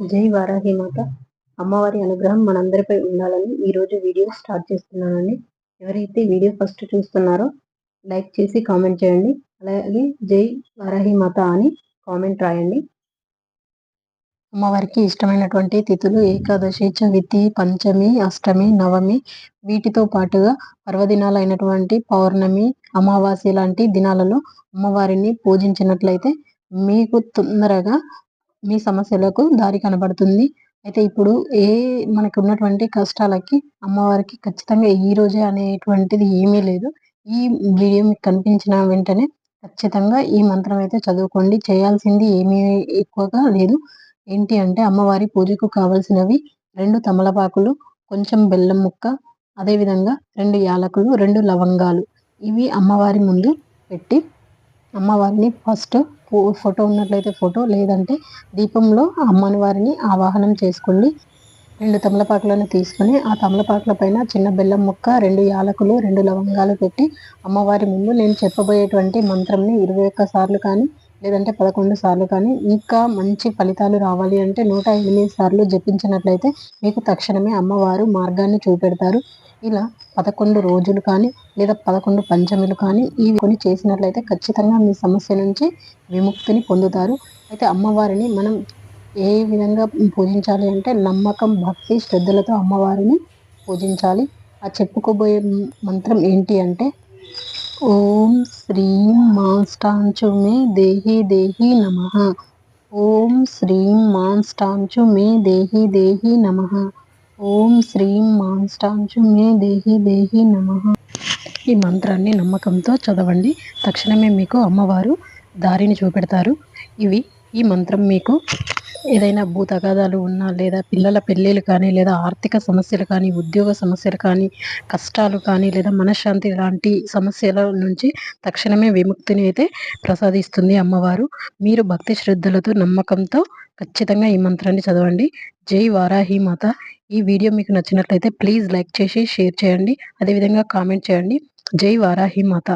జై వారాహి మాత. అమ్మవారి అనుగ్రహం మనందరిపై ఉండాలని ఈ రోజు వీడియో స్టార్ట్ చేస్తున్నానండి. ఎవరైతే వీడియో ఫస్ట్ చూస్తున్నారో లైక్ చేసి కామెంట్ చేయండి. అలాగే జై వారాహి మాత అని కామెంట్ రాయండి. అమ్మవారికి ఇష్టమైనటువంటి తిథులు ఏకాదశి చవితి పంచమి అష్టమి నవమి వీటితో పాటుగా పర్వదినాలు అయినటువంటి పౌర్ణమి అమావాస్య లాంటి దినాలలో అమ్మవారిని పూజించినట్లయితే మీకు తొందరగా మీ సమస్యలకు దారి కనబడుతుంది. అయితే ఇప్పుడు ఏ మనకు ఉన్నటువంటి కష్టాలకి అమ్మవారికి ఖచ్చితంగా ఈ రోజే అనేటువంటిది ఏమీ లేదు. ఈ వీడియో మీకు కనిపించిన వెంటనే ఖచ్చితంగా ఈ మంత్రం అయితే చదువుకోండి. చేయాల్సింది ఏమీ ఎక్కువగా లేదు. ఏంటి అంటే అమ్మవారి పూజకు కావలసినవి రెండు తమలపాకులు కొంచెం బెల్లం ముక్క అదేవిధంగా రెండు యాలకులు రెండు లవంగాలు. ఇవి అమ్మవారి ముందు పెట్టి అమ్మవారిని ఫస్ట్ ఫోటో ఉన్నట్లయితే ఫోటో లేదంటే దీపంలో అమ్మని వారిని ఆవాహనం చేసుకోండి రెండు తమలపాకులను తీసుకుని ఆ తమలపాకుల పైన చిన్న బెల్లం ముక్క రెండు యాలకులు రెండు లవంగాలు పెట్టి అమ్మవారి ముందు నేను చెప్పబోయేటువంటి మంత్రంని ఇరవై ఒక్క సార్లు కానీ లేదంటే పదకొండు సార్లు కానీ ఇంకా మంచి ఫలితాలు రావాలి అంటే నూట ఎనిమిది సార్లు జపించినట్లయితే మీకు తక్షణమే అమ్మవారు మార్గాన్ని చూపెడతారు. ఇలా పదకొండు రోజులు కానీ లేదా పదకొండు పంచమిలు కానీ ఇవి కొని చేసినట్లయితే ఖచ్చితంగా మీ సమస్య నుంచి విముక్తిని పొందుతారు. అయితే అమ్మవారిని మనం ఏ విధంగా పూజించాలి అంటే నమ్మకం భక్తి శ్రద్ధలతో అమ్మవారిని పూజించాలి. ఆ చెప్పుకోబోయే మంత్రం ఏంటి అంటే ఓం శ్రీం మాస్టాంచు మే దేహి దేహి నమ. ఓం శ్రీం మాస్టాంచు మే దేహి దేహి నమ. ఓం శ్రీం మాన్స్టాంచు మే దేహి దేహి నమ. ఈ మంత్రాన్ని నమ్మకంతో చదవండి. తక్షణమే మీకు అమ్మవారు దారిని చూపెడతారు. ఇవి ఈ మంత్రం మీకు ఏదైనా భూతగాదాలు ఉన్నా లేదా పిల్లల పెళ్ళిళ్ళు కానీ లేదా ఆర్థిక సమస్యలు కానీ ఉద్యోగ సమస్యలు కానీ కష్టాలు కానీ లేదా మనశ్శాంతి లాంటి సమస్యల నుంచి తక్షణమే విముక్తిని అయితే ప్రసాదిస్తుంది అమ్మవారు. మీరు భక్తి శ్రద్ధలతో నమ్మకంతో ఖచ్చితంగా ఈ మంత్రాన్ని చదవండి. జై వారాహి మాత. ఈ వీడియో మీకు నచ్చినట్లయితే ప్లీజ్ లైక్ చేసి షేర్ చేయండి. అదేవిధంగా కామెంట్ చేయండి. జై వారాహి మాత.